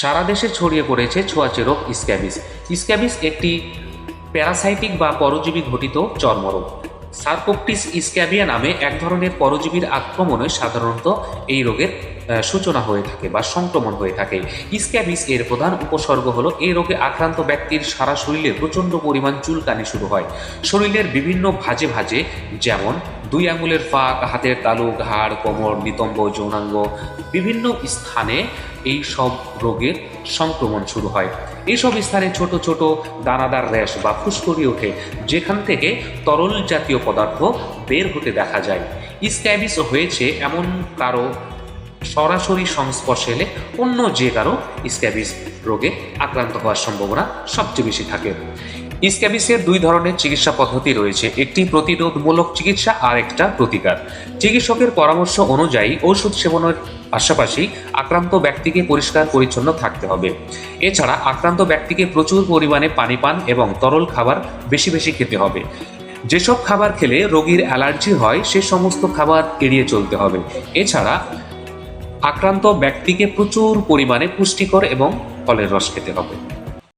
সারা দেশে ছড়িয়ে পড়েছে ছোঁয়াচে রোগ স্ক্যাবিস স্ক্যাবিস একটি প্যারাসাইটিক বা পরজীবী ঘটিত চর্মরোগ। সার্কোপটিস স্ক্যাবিয়া নামে এক ধরনের পরজীবীর আক্রমণে সাধারণত এই রোগের সূচনা হয়ে থাকে বা সংক্রমণ হয়ে থাকে। স্ক্যাবিস এর প্রধান উপসর্গ হলো এই রোগে আক্রান্ত ব্যক্তির সারা শরীরে প্রচণ্ড পরিমাণ চুলকানি শুরু হয়। শরীরের বিভিন্ন ভাজে ভাজে, যেমন দুই আঙুলের ফাঁক, হাতের তালু ঘাড় কোমর, নিতম্ব, যৌনাঙ্গ বিভিন্ন স্থানে এই সব রোগের সংক্রমণ শুরু হয়। এইসব স্থানে ছোট ছোট দানাদার র্যাশ বা ফুসকুড়ি ওঠে, যেখান থেকে তরল জাতীয় পদার্থ বের হতে দেখা যায়। স্ক্যাবিস হয়েছে এমন কারও সরাসরি সংস্পর্শে এলে অন্য যে কারও স্ক্যাবিস রোগে আক্রান্ত হওয়ার সম্ভাবনা সবচেয়ে বেশি থাকে। স্ক্যাবিসের দুই ধরনের চিকিৎসা পদ্ধতি রয়েছে, একটি প্রতিরোধমূলক চিকিৎসা আর একটা প্রতিকার। চিকিৎসকের পরামর্শ অনুযায়ী ওষুধ সেবনের পাশাপাশি আক্রান্ত ব্যক্তিকে পরিষ্কার পরিচ্ছন্ন থাকতে হবে। এছাড়া আক্রান্ত ব্যক্তিকে প্রচুর পরিমাণে পানি পান এবং তরল খাবার বেশি বেশি খেতে হবে। যেসব খাবার খেলে রোগীর অ্যালার্জি হয়, সে সমস্ত খাবার এড়িয়ে চলতে হবে। এছাড়া আক্রান্ত ব্যক্তিকে প্রচুর পরিমাণে পুষ্টিকর এবং ফলের রস খেতে হবে।